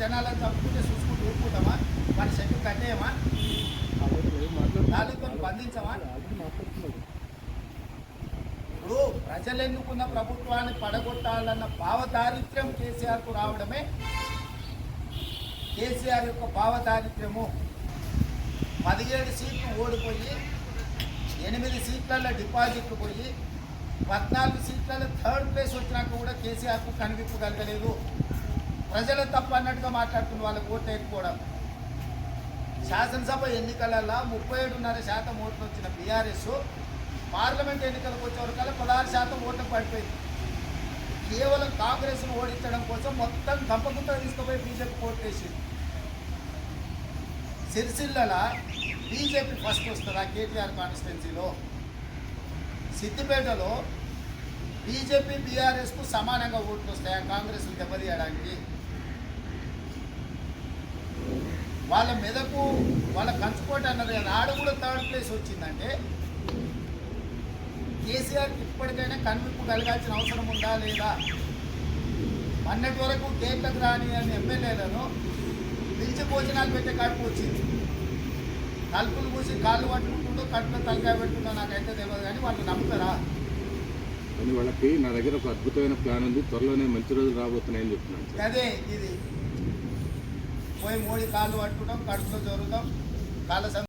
జనాలను తప్పుకుంటే చూసుకుంటూ ఊరుకుంటామా? మన చెట్టు కట్టేయమా? నాలుగుతో బంధించమా? ఇప్పుడు ప్రజలు ఎన్నుకున్న ప్రభుత్వాన్ని పడగొట్టాలన్న భావదారిద్ర్యం కేసీఆర్కు రావడమే కేసీఆర్ యొక్క భావదారిద్ర్యము. పదిహేడు సీట్లు ఓడిపోయి ఎనిమిది సీట్లలో డిపాజిట్లు పోయి పద్నాలుగు సీట్లలో థర్డ్ ప్లేస్ వచ్చినాక కూడా కేసీఆర్కు కనిపించగలగలేదు ప్రజలు తప్పు అన్నట్టుగా మాట్లాడుకున్న వాళ్ళకు ఓట్లు వేయకపోవడం. శాసనసభ ఎన్నికలలో ముప్పై ఏడున్నర శాతం ఓట్లు వచ్చిన బీఆర్ఎస్ పార్లమెంట్ ఎన్నికలకు వచ్చేవరకల్లా పదహారు శాతం ఓట్లు పడిపోయింది. కేవలం కాంగ్రెస్ను ఓడించడం కోసం మొత్తం దంపకుతో తీసుకుపోయి బీజేపీ ఓటు వేసింది. సిరిసిల్లల బీజేపీ ఫస్ట్ వస్తుందా కేటీఆర్ కాన్స్టిట్యున్సీలో సిద్దిపేటలో బీజేపీ బీఆర్ఎస్కు సమానంగా ఓట్లు వస్తాయా? కాంగ్రెస్ దెబ్బతీయడానికి వాళ్ళ మెదకు వాళ్ళ కంచుకోట అన్నది కదా ఆడ కూడా థర్డ్ ప్లేస్ వచ్చిందంటే కేసీఆర్కి ఇప్పటికైనా కనువిప్పు కలగాల్సిన అవసరం ఉందా లేదా? మొన్నటి వరకు కేట్లకు రాని అని ఎమ్మెల్యేలను పిలిచి భోజనాలు పెట్టే కాడికి వచ్చింది. తలుపులు మూసి కాళ్ళు పట్టుకుంటుండో కట్టులో తలకాయ పెట్టుకుంటో నాకైతే తెలియదు కానీ వాళ్ళు నమ్ముతారా వాళ్ళకి నా దగ్గర ఒక అద్భుతమైన ప్లాన్ ఉంది. త్వరలోనే మంచి రోజులు రాబోతున్నాయని చెప్తున్నాను. అదే ఇది పోయి మోడీ కాళ్ళు పట్టుకుంటాం కడుపులో జరుగుతాం కాళ్ళ